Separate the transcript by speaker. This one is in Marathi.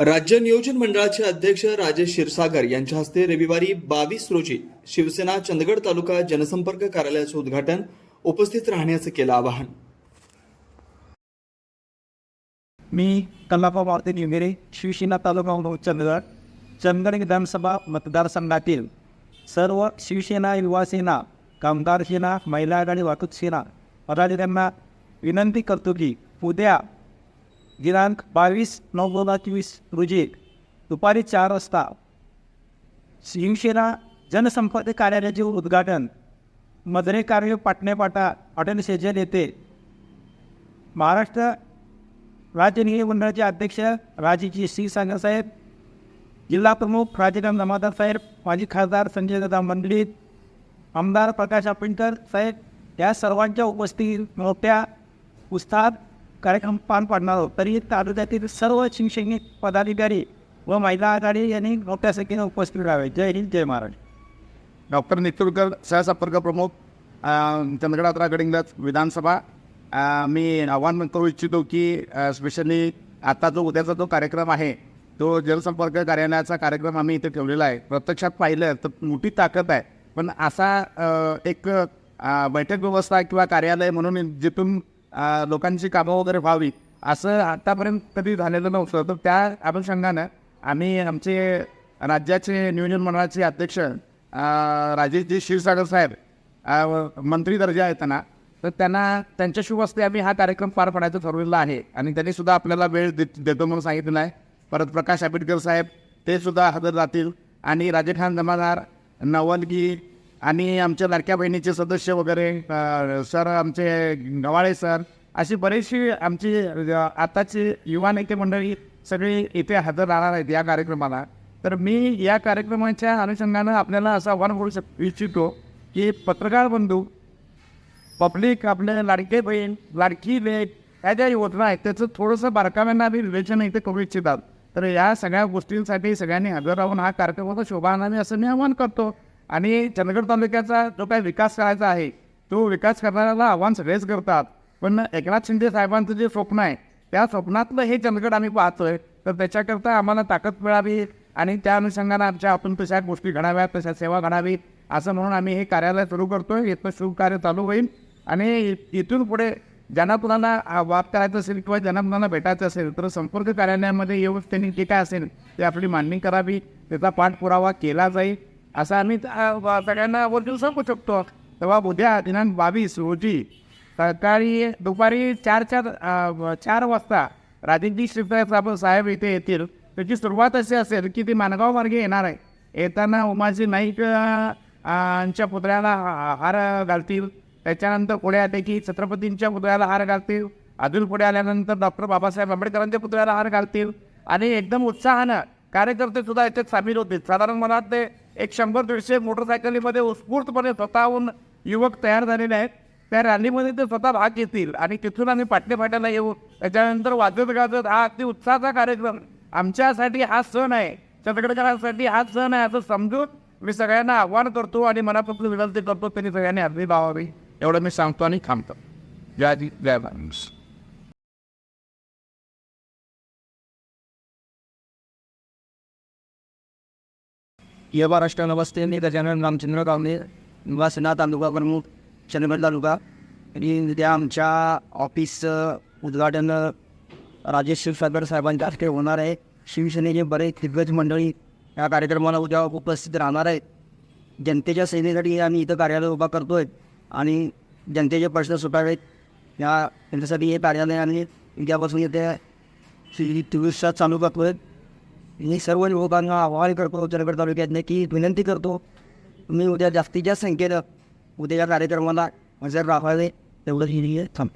Speaker 1: राज्य नियोजन मंडळाचे अध्यक्ष राजेश क्षीरसागर यांच्या हस्ते रविवारी बावीस रोजी शिवसेना चंदगड तालुका जनसंपर्क कार्यालयाचे उद्घाटन उपस्थित राहण्याचं केलं आवाहन.
Speaker 2: मी कल्लापा मारुती निवगेरे शिवसेना तालुका चंदगड चंदगड विधानसभा मतदारसंघातील सर्व शिवसेना युवा सेना कामगार सेना महिला आघाडी वाहतूक सेना पदाधिकाऱ्यांना विनंती करतो की उद्या दिनांक बावीस नऊ दोन हजार चोवीस रोजी दुपारी चार वाजता शिवसेना जनसंपर्क कार्यालयाचे उद्घाटन मदरे कार्य पाटणेपाटा हॉटेल शेजल येथे महाराष्ट्र राज्य निधी मंडळाचे अध्यक्ष राजेजी सिंग साहेब जिल्हा प्रमुख राजेराम जमादार साहेब माजी खासदार संजय दादा मंडळीत आमदार प्रकाश आपिंकर साहेब या सर्वांच्या उपस्थितीत मोठ्या उत्साहात कार्यक्रम पार पाडणार आहोत. तरी तालुक्यातील सर्व शिवसैनिक पदाधिकारी व महिला आघाडी यांनी मोठ्या संख्येने उपस्थित राहावे. जय हिंद जय महाराष्ट्र.
Speaker 3: डॉक्टर नितुरकर सहसंपर्क प्रमुख चंद्रगडात्रा चंदगड विधानसभा. मी आव्हान करू इच्छितो की स्पेशली आता जो उद्याचा जो कार्यक्रम आहे तो जलसंपर्क कार्यालयाचा कार्यक्रम आम्ही इथे ठेवलेला आहे. प्रत्यक्षात पाहिलं तर मोठी ताकद आहे. पण असा एक बैठक व्यवस्था किंवा कार्यालय म्हणून जिथून लोकांची कामं वगैरे व्हावी. असं आतापर्यंत कधी झालेलं नव्हतं. तर त्या अनुषंगानं आम्ही आमचे राज्याचे नियोजन मंडळाचे अध्यक्ष राजेशजी क्षीरसागर साहेब मंत्री दर्जा आहेत त्यांना तर त्यांना त्यांच्या शुभ आम्ही हा कार्यक्रम पार पाडायचं ठरवलेलं आहे. आणि त्यांनी सुद्धा आपल्याला वेळ दे देतो म्हणून सांगितलेला आहे. परत प्रकाश आंबेडकर साहेब ते सुद्धा हजर राहतील. आणि राजेखान जमादार नवलगी आणि आमच्या लाडक्या बहिणीचे सदस्य वगैरे सर आमचे गवाळे सर अशी बरीचशी आमची आताची युवा नेते मंडळी सगळी इथे हजर राहणार आहेत या कार्यक्रमाला. तर मी या कार्यक्रमाच्या अनुषंगानं आपल्याला असं आव्हान करू शक इच्छितो की पत्रकार बंधू पब्लिक आपले लाडके बहीण लाडकी लेख ह्या ज्या योजना आहेत त्याचं थोडंसं बारकाव्यांना आम्ही विवेचन इथे करू इच्छितात. तर या सगळ्या गोष्टींसाठी सगळ्यांनी हजर राहून हा कार्यक्रमाचा शोभा आणावी असं मी आवाहन करतो. आणि चंदगड तालुक्याचा जो काही विकास करायचा आहे तो विकास करणाऱ्याला आव्हान सगळेच करतात. पण एकनाथ शिंदे साहेबांचं जे स्वप्न आहे त्या स्वप्नातलं हे चंदगड आम्ही पाहतोय. तर त्याच्याकरता आम्हाला ताकद मिळावी आणि त्या अनुषंगानं आमच्या आपण तशा गोष्टी घडाव्यात तशा सेवा घडावी असं म्हणून आम्ही हे कार्यालय सुरू करतोय. इथं शुभ कार्य चालू होईल. आणि इथून पुढे ज्यांना कुणाला वाद करायचं असेल किंवा ज्यांना कुणाला भेटायचं असेल तर संपर्क कार्यालयामध्ये येऊन त्यांनी जे काय असेल ते आपली मांडणी करावी. त्याचा पाठपुरावा केला जाईल. असं आम्ही सगळ्यांना वरतून सांगू शकतो. तेव्हा उद्या दिनांक बावीस रोजी सकाळी दुपारी चार चार चार वाजता राजेंद्री शिवसाहेब साहेब इथे येतील. त्याची सुरुवात अशी असेल की ती माणगाव मार्गे येणार आहे. येताना उमाजी नाईक यांच्या पुतळ्याला हार घालतील. त्याच्यानंतर पुढे आले की छत्रपतींच्या पुतळ्याला हार घालतील. अजून पुढे आल्यानंतर डॉक्टर बाबासाहेब आंबेडकरांच्या पुतळ्याला हार घालतील. आणि एकदम उत्साहानं कार्यकर्ते सुद्धा याच्यात सामील होतील. साधारण मला ते एक शंभर दीडशे मोटरसायकलीमध्ये उत्स्फूर्तपणे स्वतःहून युवक तयार झालेले आहेत. त्या रॅलीमध्ये ते स्वतः भाग घेतील आणि तिथून आम्ही पाटलेफाट्याला येऊ. त्याच्यानंतर वाजत गाजत हा अगदी उत्साहाचा कार्यक्रम. आमच्यासाठी हा सण आहे. चंदगडकरांसाठी हा सण आहे असं समजून मी सगळ्यांना आव्हान करतो आणि मनापासून विनंती करतो त्यांनी सगळ्यांनी अर्धी लावावी एवढं मी सांगतो आणि थांबतो. जय जय महाराज
Speaker 2: ये महाराष्ट्र नमस्ते मी गजानन रामचंद्र गावणे निवासना तालुका प्रमुख चंद्रगड तालुका आणि त्या आमच्या ऑफिसचं उद्घाटन राजेश शिवसागर साहेबांच्या हस्ते होणार आहे शिवसेनेचे बरेच दिग्गज मंडळी या कार्यक्रमाला उद्या उपस्थित राहणार आहेत जनतेच्या सेवेसाठी आम्ही इथं कार्यालय उभा करतो आहे आणि जनतेचे प्रश्न सुटावेत या त्यांच्यासाठी हे कार्यालय आणि उद्यापासून येते दिवसात चालू करतो आहे मी सर्व युवकांना आवाहन करतो चंदगड तालुक्यातनं की विनंती करतो. मी उद्या जास्तीत जास्त संख्येनं उद्याच्या कार्यक्रमाला हजर राहावे तेवढं ही थांब